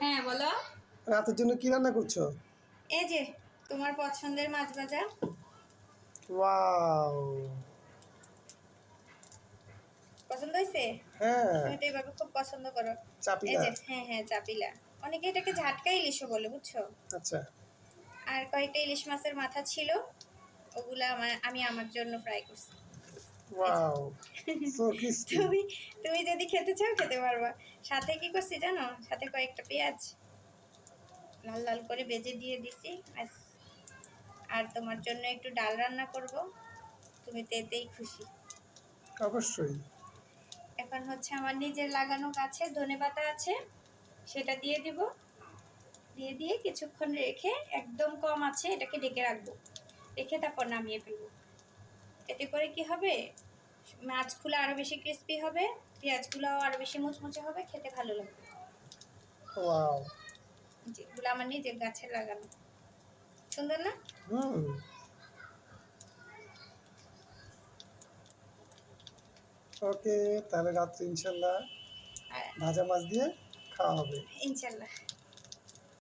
হ্যাঁ বলো। রাতের জন্য কি রান্না করছ? এই যে তোমার পছন্দের মাছ ভাজা। ওয়াও। পছন্দ হয়েছে? হ্যাঁ। তুমি তো এভাবে খুব পছন্দ করো। এই চাপিলা যে হ্যাঁ হ্যাঁ চাপিলা। অনেকে এটাকে ঝাটকা ইলিশও বলে বুঝছ? আচ্ছা। আর কয়েকটা ইলিশ মাছের মাথা ছিল ওগুলা আমি আমার জন্য ফ্রাই করছি। ওয়াও সো ক্রিস্পি তুমি তুমি যদি খেতে চাও খেতে পারবা। সাথে কি করছি জানো? সাথে কয়েকটা পেঁয়াজ লাল লাল করে বেজে দিয়ে দিছি। আর তোমার জন্য একটু ডাল রান্না করব। তুমি খুশি। অবশ্যই। এখন হচ্ছে আমার নিজের লাগানো গাছে ধনে পাতা আছে। সেটা দিয়ে দিব। দিয়ে দিয়ে কিছুক্ষণ রেখে একদম কম আছে এটাকে ডেকে রাখব। রেখে তারপর নামিয়ে ফেলব। এতে করে কি হবে? মাছগুলো আরও বেশি ক্রিস্পি হবে পেঁয়াজগুলোও আরও বেশি মুচমুচে হবে খেতে ভালো লাগবে। ওয়াও যেগুলো আমার নিজের গাছের লাগানো। সুন্দর না? হুম। ওকে তাহলে রাত্রে ইনশাল্লাহ ভাজা মাছ দিয়ে খাওয়া হবে। ইনশাল্লাহ।